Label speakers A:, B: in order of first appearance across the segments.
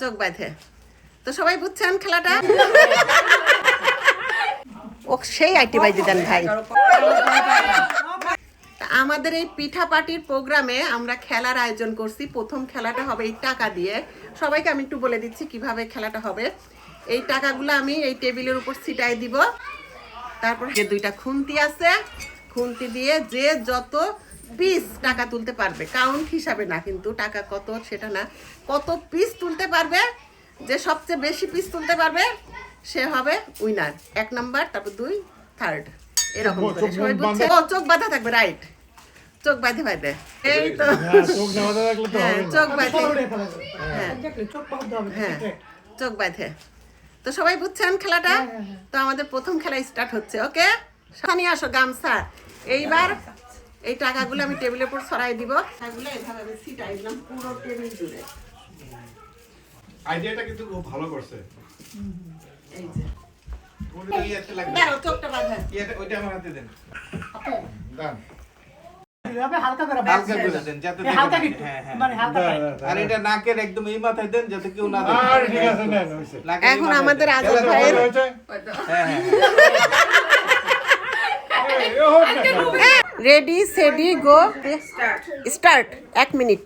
A: চোখ বাঁধে। তো সবাই বুঝছেন খেলাটা? ও সেই আইটি দেন ভাই। আমাদের এই পিঠা পার্টির প্রোগ্রামে আমরা খেলার আয়োজন করছি। প্রথম খেলাটা হবে এই টাকা দিয়ে। সবাইকে আমি একটু বলে দিচ্ছি কীভাবে খেলাটা হবে। এই টাকাগুলো আমি এই টেবিলের উপর ছিটাই দিব। তারপর দুইটা খুন্তি আছে, খুন্তি দিয়ে যে যত পিস টাকা তুলতে পারবে কাউন্ট হিসাবে না কিন্তু টাকা কত সেটা না কত পিস তুলতে পারবে যে সবচেয়ে বেশি পিস তুলতে পারবে সে হবে উইনার এক নাম্বার তারপর দুই থার্ড এরকম করে
B: চোখ
A: সবাই
B: বাঁধা-
A: বুঝছে? ও চোখ বাঁধা থাকবে রাইট চোখ বাঁধে বাঁধে। এই তো।
B: হ্যাঁ, চোখ না বাঁধা তো
A: হ্যাঁ চোখ বাঁধে।
B: হ্যাঁ।
A: হ্যাঁ চোখ বাঁধে। তো সবাই বুঝছেন খেলাটা? তো আমাদের প্রথম খেলা স্টার্ট হচ্ছে ওকে সানি আসো গামছা। এইবার এই টাকাগুলো আমি টেবিলের উপর ছড়াই দিব টাকাগুলো এভাবে আমি ছিটাই দিলাম পুরো টেবিল জুড়ে
B: আইডিয়াটা কিন্তু খুব ভালো করছে
A: এই যে
C: ওটা ইয়েতে লাগবে।
A: দাঁড়াও চোখটা বাঁধা
C: ইয়েটা- ওইটা আমার হাতে দেন।
B: দান
C: হালকা করে দেন, যাতে দেখে না। হ্যাঁ, হ্যাঁ। আর এটা নাকের একদম এই মাথায় দেন যাতে কেউ না দেখে।
B: আর ঠিক আছে নেন হইছে
C: নাকের এই
A: এখন আমাদের আজাদ ভাইয়ের
C: হ্যাঁ, হ্যাঁ, হ্যাঁ।
A: Ready steady go. স্টার্ট এক মিনিট।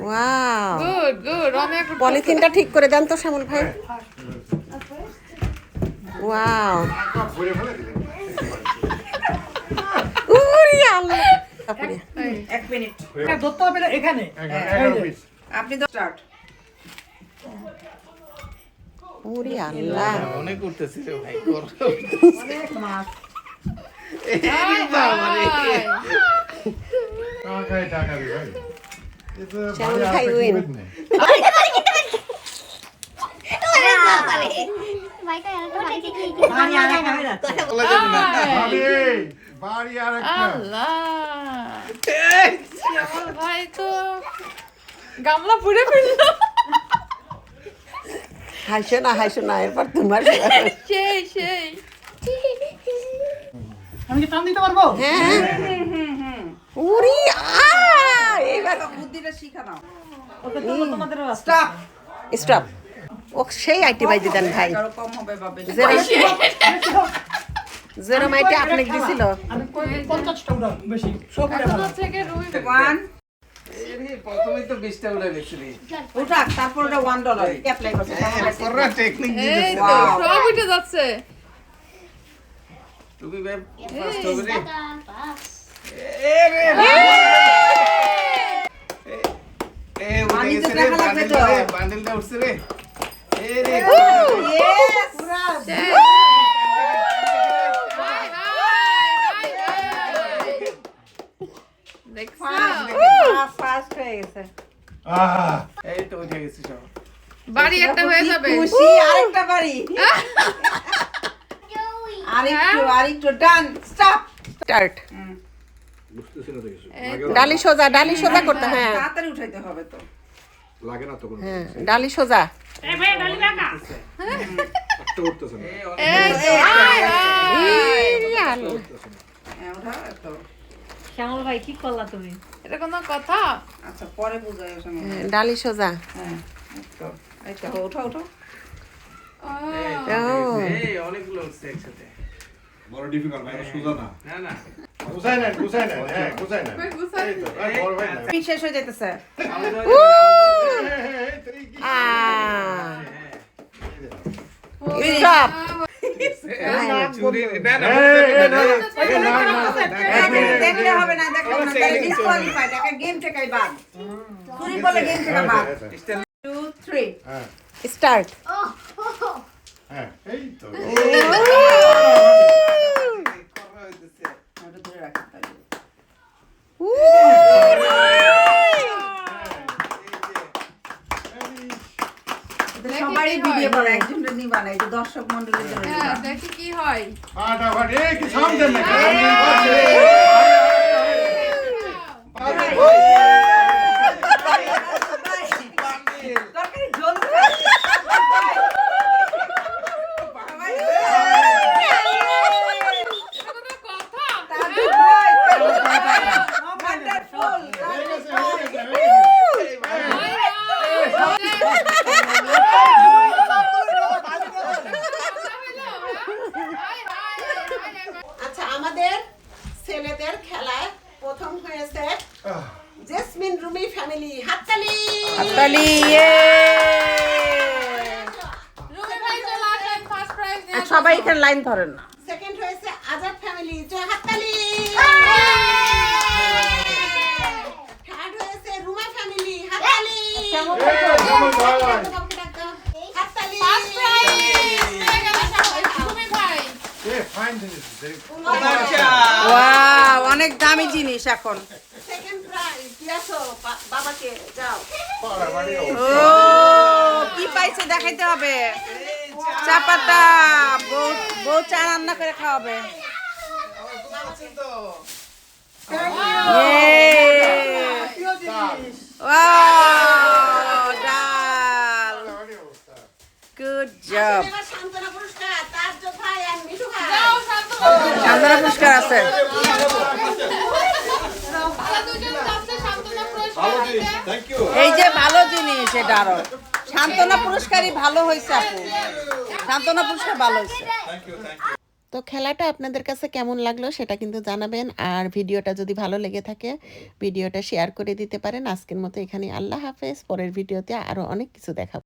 A: ওয়াও
D: গুড গুড অনেক
A: পলিথিনটা ঠিক করে দেন তো শ্যামল ভাই। ওয়াও
E: এক মিনিট।
F: এখানে।
B: piece।
E: আপনি তো স্টার্ট
A: উরি আল্লাহ।
C: অনেক উঠতেছি। রে ভাই।
E: অনেক মাছ।
D: আল্লাহ। ভাই তো গামলা পুড়ে ফেলল।
A: হাসো না হাসো না এরপর তোমার
D: সেই সেই।
F: আমি কি টান দিতে পারব?
A: হ্যাঁ। উরি আ এবার
E: বুদ্ধিটা শিখা নাও।
F: ওকে তো তোমাদেরও
E: স্টপ
A: স্টপ ও সেই আইটি বাইতে দেন ভাই।
E: আরও কম হবে বা
A: জেরো মাইটে আপনি দিছিল।
F: আমি উঠাও বেশি। সব
D: থেকে রুই
C: প্রথমেই তো বিশটা উড়ে গেছিলি।
E: উঠাক তারপর ওটা ওয়ান ডলার অ্যাপ্লাই করছে
C: পুরা।
D: তো
E: Wow.
D: সব উঠে যাচ্ছে
C: তুমি ভাই first হবে রে। এ, উঠে
E: পানি তো
C: গেছে রে। বান্ডিলটা রে, বান্ডিলটা উঠছে রে। এ রে,
E: ইয়েস
D: সেই।
C: এই তো উঠে গেছে সব।
D: বাড়ি একটা হয়ে যাবে।
E: খুশি আরেকটা বাড়ি। আরেকটু আরেকটু ডান স্টপ।
A: স্টার্ট
D: এই
A: ডালি সোজা ডালি সোজা করতে হ্যাঁ
E: তাড়াতাড়ি উঠাইতে হবে তো।
A: হ্যাঁ ডালি সোজা।
C: এই অনেক-
D: এই তো, হাই, হাই।
A: ইরি আল্লাহ।
E: হ্যাঁ
F: শ্যামল ভাই কি করলা তুমি
D: এটা কোনো কথা
E: আচ্ছা পরে বুঝাই
A: হ্যাঁ, ডালি সোজা
E: হ্যাঁ এই তো এই তো উঠাও উঠাও
C: এই তো
A: ও।
C: এই অনেকগুলো উঠছে একসাথে।
B: বড় difficult, ভাই, সোজা না।
C: না, না।
B: গুছাই নেন, গুছাই নেন, হ্যাঁ, গুছাই নেন।
D: ভাই, গুছাই
B: এই তো, এই বড় ভাই না।
E: পিক শেষ হয়ে যেতেছে দেখলে হবে না দেখলে না ডিসকোয়ালিফাইড একটা গেম থেকেই বাদ চুরি করলে গেম থেকে বাদ
B: আচ্ছা,
E: টু থ্রি
B: হ্যাঁ,
A: স্টার্ট
B: হ্যাঁ, এই তো।
D: কি
E: ভিডিও। করে একজনের নিবা না এটা দর্শক মন্ডলের জন্য
D: হ্যাঁ দেখি কি হয়
B: ফাটাফাটি, এই, কি সামনে নাকি?
E: তরকারি ঝোল
D: এটা কোনো কথা
E: তাদের ভাই, তাদের ভাই।
B: হয়ে গেছে, হয়ে গেছে, হয়ে গেছে।
A: আচ্ছা আমাদের ছেলেদের খেলায় প্রথম হয়েছে জেসমিন রুমি ফ্যামিলি হাততালি!
E: তালি ইয়ে!
D: রুমে ভাই চলে আসেন ফার্স্ট প্রাইজ নিয়ে
E: সবাই এখানে লাইন ধরেন না।
A: সেকেন্ড হয়েছে আজাদ ফ্যামিলি জয় হাততালি! থার্ড হয়েছে রুমা ফ্যামিলি হাততালি
B: এই, কেমন ভাই?
A: বাবুকে ডাক দাও। হাততালি
D: ফার্স্ট প্রাইজ নিয়ে গেল সবাই রুমে ভাই
B: এ, fine জিনিস, দেখ।
E: ওয়াও অনেক দামি জিনিস এখন। কি পাইছে দেখাইতে হবে? চা পাতা বউ বউ চা রান্না করে খাওয়াবে।
A: সান্ত্বনা পুরস্কার
E: আছে। এই যে ভালো জিনিস এটা আরও। সান্ত্বনা পুরস্কারই ভালো হয়েছে আপু। সান্ত্বনা পুরস্কার ভালো হয়েছে।
A: তো খেলাটা আপনাদের কাছে কেমন লাগল সেটা কিন্তু জানাবেন। আর ভিডিওটা যদি ভালো লেগে থাকে, ভিডিওটা শেয়ার করে দিতে পারেন। আজকের মতো এখানে আল্লাহ হাফেজ। পরের ভিডিওতে আরও অনেক কিছু দেখাবো।